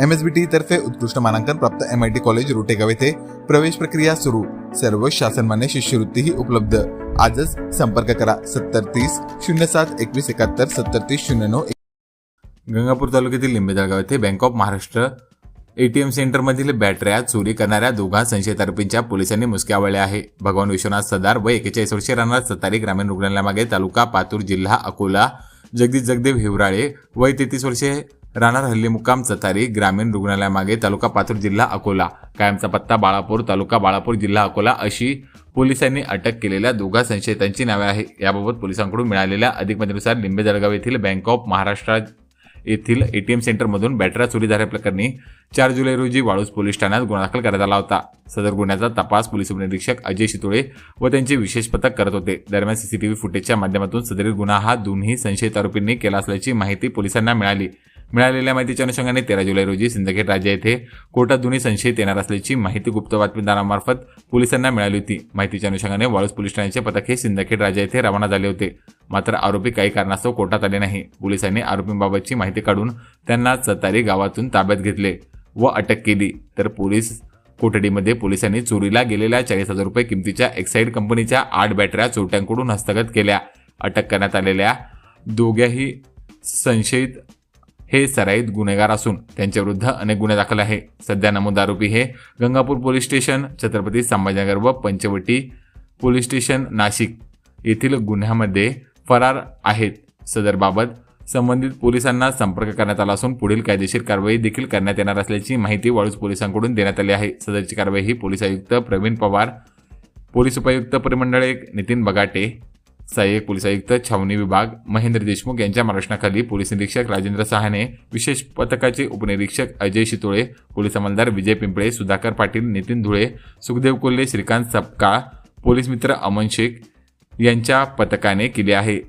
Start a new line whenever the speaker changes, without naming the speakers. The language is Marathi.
एम एस बी टी तर्फे उत्कृष्ट मानांकन प्राप्त M I T college Rotegaon येथे प्रवेश प्रक्रिया सुरू. सर्व शासनमान्य शिष्यवृत्तीही उपलब्ध. आजच संपर्क करा सत्तर तीस शून्य सात एकवीस एकाहत्तर सत्तर तीस शून्य नऊ गंगापूर तालुक्यातील लिंबेदळगाव येथे बँक ऑफ महाराष्ट्र एटीएम सेंटरमधील बॅटऱ्या चोरी करणाऱ्या दोघा संशयित आरोपींच्या पोलिसांनी मुसक्या आवळले आहे. भगवान विश्वनाथ सदार व एकेचाळीस वर्षीय राहणार सत्तारी ग्रामीण रुग्णालयामागे तालुका पातूर जिल्हा अकोला जगदीश जगदेव हिवराळे वय तेहतीस वर्षे राहणार हल्ली मुक्काम चतारी ग्रामीण रुग्णालयामागे तालुका पाथूर जिल्हा अकोला. कायमचा पत्ता बाळापूर तालुका बाळापूर जिल्हा अकोला अशी पोलिसांनी अटक केलेल्या दोघा संशयितांची नावे आहे याबाबत पोलिसांकडून मिळालेल्या अधिक माहितीनुसार लिंबे जळगाव येथील बँक ऑफ महाराष्ट्र येथील एटीएम सेंटरमधून बॅटरा चोरी झाल्याप्रकरणी चार जुलै रोजी वाळूज पोलीस ठाण्यात गुन्हा दाखल करण्यात आला होता. सदर गुन्ह्याचा तपास पोलीस उपनिरीक्षक अजय शितोळे व त्यांचे विशेष पथक करत होते. दरम्यान सीसीटीव्ही फुटेजच्या माध्यमातून सदरील गुन्हा हा दोन्ही संशयित आरोपींनी केला असल्याची माहिती पोलिसांना मिळाली. मिळालेल्या माहितीच्या अनुषंगाने तेरा जुलै रोजी सिंदखेड राजा येथे कोर्टात दोन्ही संशयित येणार असल्याची माहिती गुप्त बातमीदारामार्फत पोलिसांना मिळाली होती. माहितीच्या अनुषंगाने वाळूस पोलीस ठाण्याचे पथक हे सिंदखेड राजा येथे रवाना झाले होते. मात्र आरोपी काही कारणास्तव कोर्टात आले नाही. पोलिसांनी आरोपींबाबतची माहिती काढून त्यांना सतारी गावातून ताब्यात घेतले व अटक केली. तर पोलीस कोठडीमध्ये पोलिसांनी चोरीला गेलेल्या चाळीस हजार रुपये किमतीच्या एक्साईड कंपनीच्या आठ बॅटऱ्या चोरट्यांकडून हस्तगत केल्या. अटक करण्यात आलेल्या दोघ्याही संशयित हे सराईत गुन्हेगार असून त्यांच्याविरुद्ध अनेक गुन्हे दाखल आहे. सध्या नमूद आरोपी हे गंगापूर पोलीस स्टेशन छत्रपती संभाजीनगर व पंचवटी पोलीस स्टेशन नाशिक येथील गुन्ह्यामध्ये फरार आहेत. सदरबाबत संबंधित पोलिसांना संपर्क करण्यात आला असून पुढील कायदेशीर कारवाई देखील करण्यात येणार असल्याची माहिती वाळूज पोलिसांकडून देण्यात आली आहे. सदरची कारवाई ही पोलीस आयुक्त प्रवीण पवार पोलीस उपायुक्त परिमंडळ एक नितीन बगाटे सहाय्यक पोलीस आयुक्त छावणी विभाग महेंद्र देशमुख यांच्या मार्गदर्शनाखाली पोलीस निरीक्षक राजेंद्र सहाने विशेष पथकाचे उपनिरीक्षक अजय शितोळे पोलीस अंमलदार विजय पिंपळे सुधाकर पाटील नितीन धुळे सुखदेव कोल्हे श्रीकांत सपकाळ पोलीस मित्र अमन शेख यांच्या पथकाने केले आहे.